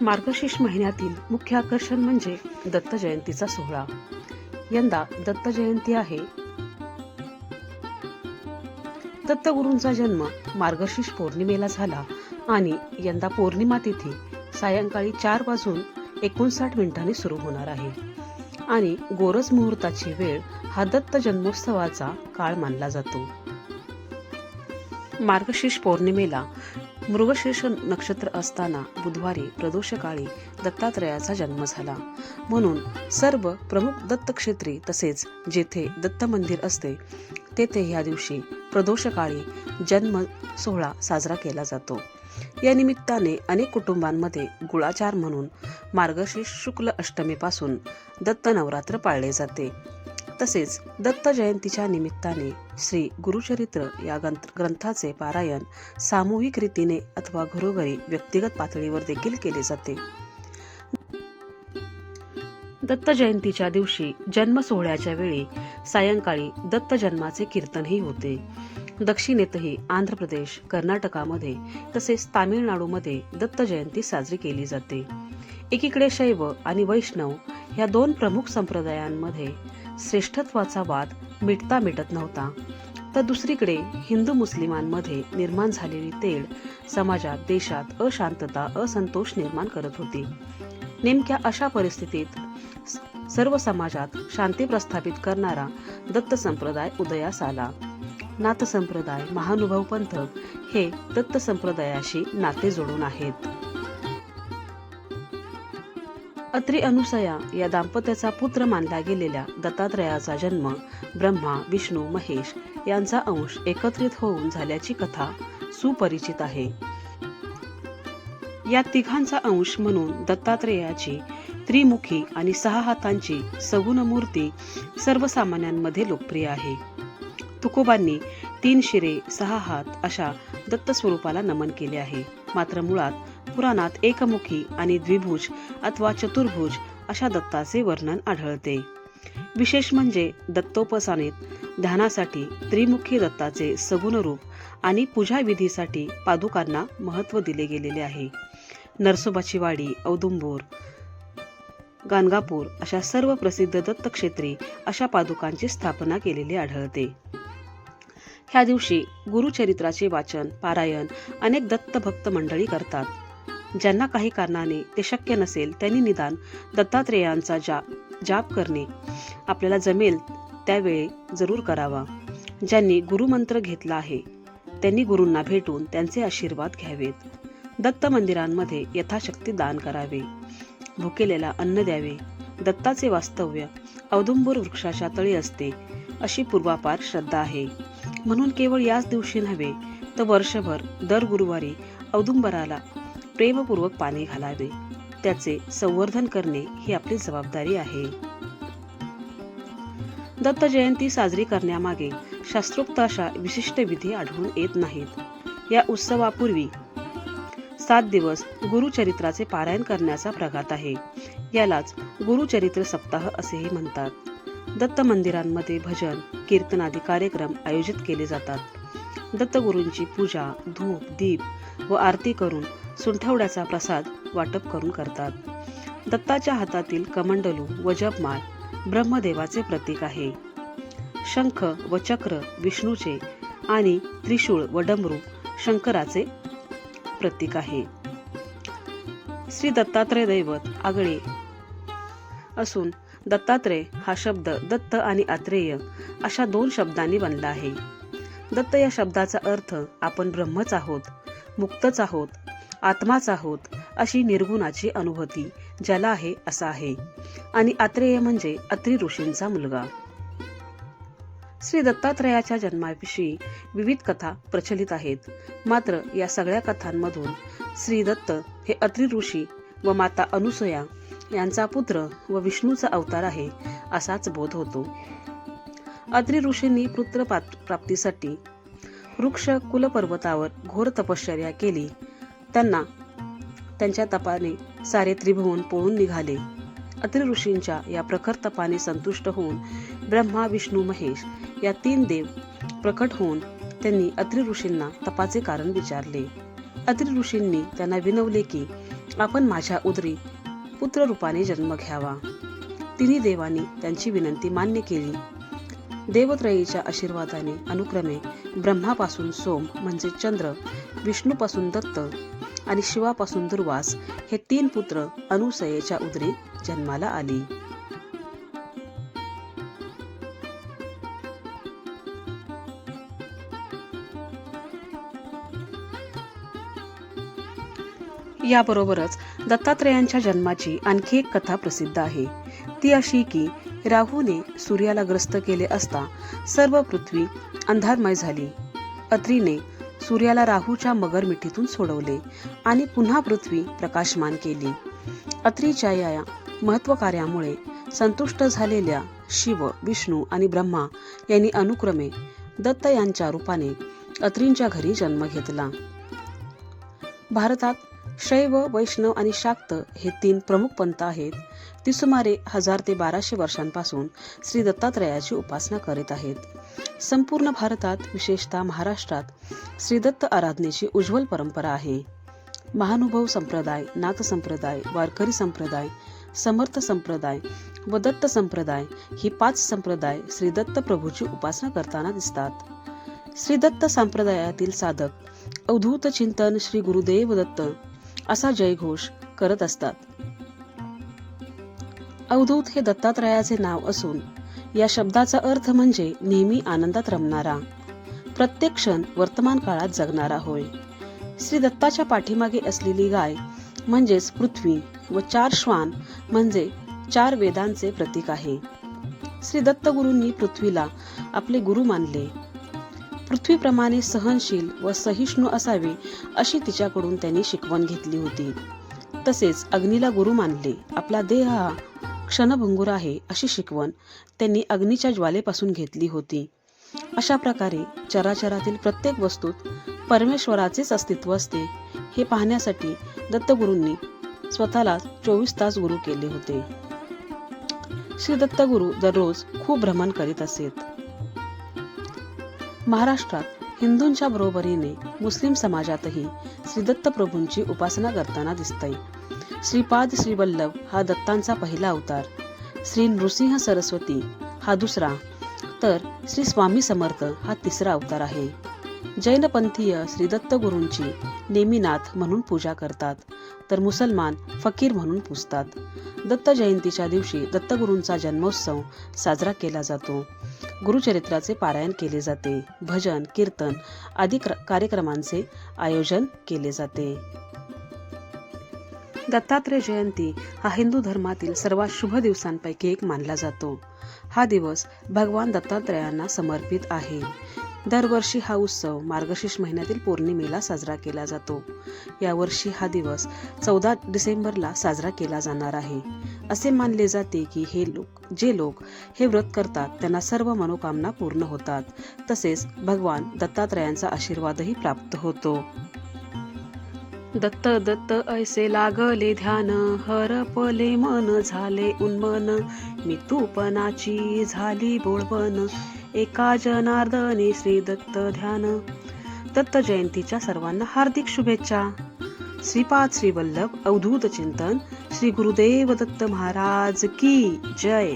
मार्गशीर्ष महिन्यातील मुख्य आकर्षण म्हणजे दत्त जयंतीचा सोहळा. यंदा दत्त जयंती आहे. दत्तगुरूंचा जन्म मार्गशीर्ष पौर्णिमेला झाला आणि यंदा पौर्णिमा तिथी सायंकाळी चार वाजून एकोणसाठ मिनिटांनी सुरू होणार आहे. आणि गोरज मुहूर्ताची वेळ हा दत्त जन्मोत्सवाचा काळ मानला जातो. मार्गशीर्ष पौर्णिमेला मृगशीर्ष नक्षत्र असताना बुधवारी प्रदोषकाळी दत्तात्रयाचा जन्म झाला. म्हणून सर्व प्रमुख दत्तक्षेत्री तसेच जेथे दत्त मंदिर असते तेथे ह्या दिवशी प्रदोषकाळी जन्म सोहळा साजरा केला जातो. या निमित्ताने अनेक कुटुंबांमध्ये गुळाचार म्हणून मार्गशीर्ष शुक्ल अष्टमीपासून दत्त नवरात्र पाळले जाते. तसेच दत्त जयंतीच्या निमित्ताने श्री गुरुचरित्र या ग्रंथ ग्रंथाचे पारायण सामूहिक रीतीने अथवा घरोघरी व्यक्तिगत पातळीवर देखील केले जाते. दत्त जयंतीच्या दिवशी जन्म सोहळ्याच्या वेळी सायंकाळी दत्त जन्माचे कीर्तनही होते. दक्षिणेतही आंध्र प्रदेश कर्नाटकामध्ये तसेच तामिळनाडूमध्ये दत्त जयंती साजरी केली जाते. एकीकडे शैव आणि वैष्णव ह्या दोन प्रमुख संप्रदायांमध्ये श्रेष्ठत्वाचा वाद मिटता मिटत नव्हता. तर दुसरीकडे हिंदू मुस्लिमांमध्ये निर्माण झालेली तेढ समाजात देशात अशांतता असंतोष निर्माण करत होती. नेमक्या अशा परिस्थितीत सर्व समाजात शांती प्रस्थापित करणारा दत्त संप्रदाय उदयास आला. नाथ संप्रदाय महानुभाव पंथक हे दत्त संप्रदायाशी नाते जोडून आहेत. अत्री अनुसया या दाम्पत्याचा पुत्र मानला गेलेल्या दत्तात्रयाचा जन्म ब्रह्मा विष्णू महेश यांचा अंश एकत्रित होऊन झाल्याची कथा सुपरिचित आहे. या तिघांचा अंश म्हणून दत्तात्रेयाची त्रिमुखी आणि सहा हातांची सगुण मूर्ती सर्वसामान्यांमध्ये लोकप्रिय आहे. तुकोबांनी तीन शिरे सहा हात अशा दत्त स्वरूपाला नमन केले आहे. मात्र मुळात पुराणात एकमुखी आणि द्विभुज अथवा चतुर्भुज अशा दत्ताचे वर्णन आढळते. विशेष म्हणजे दत्तोपसानेत ध्यानासाठी त्रिमुखी दत्ताचे सगुण रूप आणि पूजा विधीसाठी पादुकांना महत्त्व दिले गेलेले आहे. नरसोबाची वाडी औदुंबूर गाणगापूर अशा सर्व प्रसिद्ध दत्तक्षेत्री अशा पादुकांची स्थापना केलेली आढळते. ह्या दिवशी गुरुचरित्राचे वाचन पारायण अनेक दत्तभक्त मंडळी करतात. ज्यांना काही कारणाने ते शक्य नसेल त्यांनी निदान दत्तात्रेयांचा जाप जाप करणे. आपल्याला जमेल त्यावेळी जरूर करावा. ज्यांनी गुरुमंत्र घेतला आहे त्यांनी गुरूंना भेटून त्यांचे आशीर्वाद घ्यावेत. दत्त मंदिरांमध्ये यथाशक्ती दान करावे. भुकेलेला अन्न द्यावे. दत्ताचे वास्तव्य औदुंबूर वृक्षाच्या तळी असते अशी पूर्वापार श्रद्धा आहे. म्हणून केवळ याच दिवशी नव्हे तर वर्षभर दर गुरुवारी औदुंबराला प्रेमपूर्वक पाणी घालावे. त्याचे संवर्धन करणे ही आपली जबाबदारी आहे. दत्त जयंती साजरी करण्यामागे शास्त्रोक्त अशा विशिष्ट विधी आढळून येत नाहीत. या उत्सवापूर्वी सात दिवस गुरुचरित्राचे पारायण करण्याचा प्रघात आहे. यालाच गुरुचरित्र सप्ताह असेही म्हणतात. दत्त मंदिरांमध्ये भजन कीर्तन आदी कार्यक्रम आयोजित केले जातात. दत्तगुरूंची पूजा धूप दीप व आरती करून सुंठवड्याचा प्रसाद वाटप करून करतात. दत्ताच्या हातातील कमंडलू व जपमाळ ब्रह्मदेवाचे प्रतीक आहे. शंख व चक्र विष्णूचे आणि त्रिशूळ व डमरू शंकराचे प्रतीक आहे. श्री दत्तात्रय दैवत आगळे असून दत्तात्रय हा शब्द दत्त आणि आत्रेय अशा दोन शब्दांनी बनला आहे. दत्त या शब्दाचा अर्थ आपण ब्रह्मच आहोत मुक्तच आहोत आत्माच आहोत अशी निर्गुणाची अनुभूती ज्याला आहे असा आहे. आणि आत्रेय म्हणजे अत्री ऋषींचा मुलगा. श्री दत्तात्रयाच्या जन्माविषयी विविध कथा प्रचलित आहेत. मात्र या सगळ्या कथांमधून श्री दत्त हे अत्री ऋषी व माता अनुसया यांचा पुत्र व विष्णूचा अवतार आहे असाच बोध होतो. अत्रि ऋषींनी पुत्र पात- प्राप्तीसाठी वृक्ष कुलपर्वतावर घोर तपश्चर्या केली. त्यांना त्यांच्या तपाने सारे त्रिभुवन पळून निघाले. अत्रि ऋषींच्या या प्रखर तपाने संतुष्ट होऊन ब्रह्मा विष्णू महेश या तीन देव प्रकट होऊन त्यांनी अत्रि ऋषींना तपाचे कारण विचारले. अत्रि ऋषींनी त्यांना विनवले की आपण माझ्या उदरी पुत्ररूपाने जन्म घ्यावा. तिन्ही देवांनी त्यांची विनंती मान्य केली. देवत्रयीच्या आशीर्वादाने अनुक्रमे ब्रह्मापासून सोम म्हणजे चंद्र विष्णूपासून दत्त आणि शिवापासून दुर्वास हे तीन पुत्र अनुसयेच्या उदरी जन्माला आली. याबरोबरच दत्तात्रेयांच्या जन्माची आणखी एक कथा प्रसिद्ध आहे. ती अशी की राहूने सूर्याला ग्रस्त केले असता सर्व पृथ्वी अंधारमय झाली. अत्रीने सूर्याला राहूच्या मगर मिठीतून सोडवले आणि पुन्हा पृथ्वी प्रकाशमान केली. अत्रीच्या या महत्वकार्यामुळे संतुष्ट झालेल्या शिव विष्णू आणि ब्रह्मा यांनी अनुक्रमे दत्त यांच्या रूपाने अत्रींच्या घरी जन्म घेतला. भारतात शैव वैष्णव आणि शाक्त हे तीन प्रमुख पंथ आहेत. ती सुमारे हजार ते बाराशे वर्षांपासून श्री दत्तात्रयाची उपासना करीत आहेत. संपूर्ण भारतात विशेषतः महाराष्ट्रात श्रीदत्त आराधनेची उज्ज्वल परंपरा आहे. महानुभव संप्रदाय नाथ संप्रदाय वारकरी संप्रदाय समर्थ संप्रदाय व दत्त संप्रदाय ही पाच संप्रदाय श्रीदत्त प्रभूची उपासना करताना दिसतात. श्रीदत्त संप्रदायातील साधक अवधूत चिंतन श्री गुरुदेव दत्त असा जयघोष करत असतात. अवधूत हे दत्तात्रयाचे नाव असून या शब्दाचा अर्थ म्हणजे नेहमी आनंदात रमणारा. प्रत्येक क्षण वर्तमान काळात जगणारा होय. श्री दत्ताच्या पाठीमागे असलेली गाय म्हणजेच पृथ्वी व चार श्वान म्हणजे चार वेदांचे प्रतीक आहे. श्री दत्तगुरूंनी पृथ्वीला आपले गुरु मानले. पृथ्वीप्रमाणे सहनशील व सहिष्णू असावे अशी तिच्याकडून त्यांनी शिकवण घेतली होती. तसेच अग्नीला गुरु मानले. आपला देह हा क्षणभंगूर आहे अशी शिकवण त्यांनी अग्नीच्या ज्वालेपासून घेतली होती. अशा प्रकारे चराचरातील प्रत्येक वस्तूत परमेश्वराचेच अस्तित्व असते हे पाहण्यासाठी दत्तगुरूंनी स्वतःला चोवीस तास गुरु केले होते. श्री दत्तगुरू दररोज खूप भ्रमण करीत असेत. महाराष्ट्रात हिंदूंच्या बरोबरीने मुस्लिम समाजातही श्रीदत्त प्रभूंची उपासना करताना दिसते श्रीपाद श्रीवल्लभ हा दत्तांचा पहिला अवतार. श्री नृसिंह सरस्वती हा दुसरा. तर श्री स्वामी समर्थ हा तिसरा अवतार आहे. जैनपंथीय श्री दत्त गुरूंची नेमीनाथ म्हणून पूजा करतात. तर मुसलमान फकीर म्हणून पूजतात. दत्त जयंतीच्या दिवशी दत्तगुरूंचा जन्मोत्सव साजरा केला जातो. गुरुचरित्राचे पारायण केले जाते. भजन कीर्तन आदी क्र- कार्यक्रमांचे आयोजन केले जाते. दत्तात्रय जयंती हा हिंदू धर्मातील सर्वात शुभ दिवसांपैकी एक मानला जातो. हा दिवस भगवान दत्तात्रयांना समर्पित आहे. दरवर्षी हा उत्सव मार्गशीर्ष महिन्यातील पौर्णिमेला साजरा केला जातो. यावर्षी हा दिवस चौदा डिसेंबरला साजरा केला जाणार आहे. असे मानले जाते की हे लोक जे लोक हे व्रत करतात त्यांना सर्व मनोकामना पूर्ण होतात. तसेच भगवान दत्तात्रयांचा आशीर्वादही प्राप्त होतो. दत्त दत्त ऐसे लागले ध्यान हरपले मन झाले उन्मन. मी तूपनाची झाली बोळबन एका जनार्दने श्री दत्त ध्यान. दत्त जयंतीच्या सर्वांना हार्दिक शुभेच्छा. श्रीपाद श्री वल्लभ अवधूत चिंतन श्री गुरुदेव दत्त महाराज की जय.